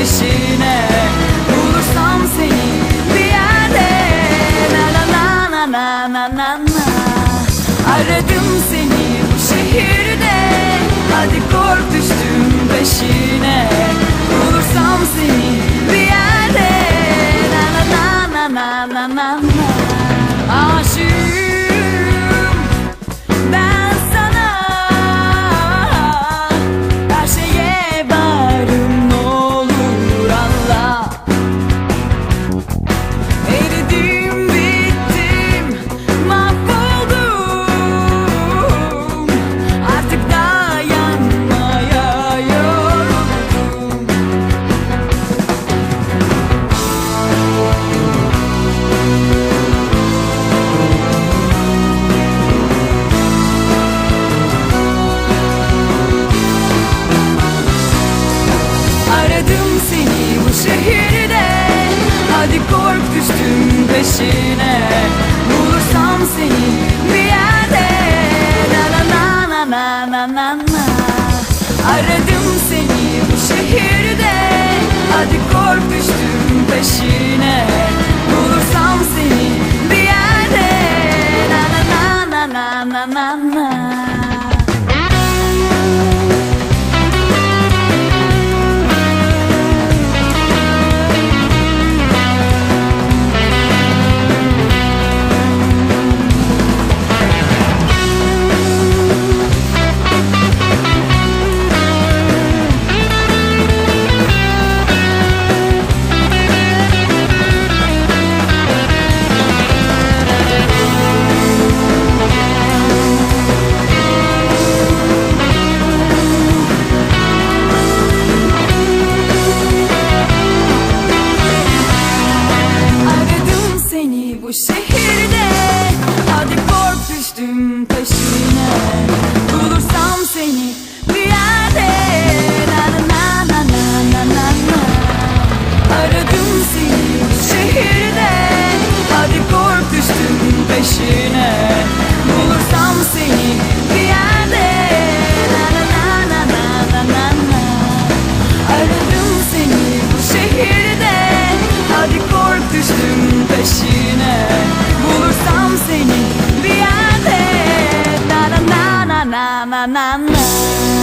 peşine. Bulursam seni bir yerde. Na na na na na na na Aradım seni bu şehirde. Hadi kork düştüm peşine. Bulursam seni Aradım seni bu şehirde Hadi kork düştüm peşine Bulursam seni bir yerde Na na na na na na na na Aradım seni bu şehirde Hadi kork düştüm peşine Bulursam seni bir yerde Na na na na na na na na na na na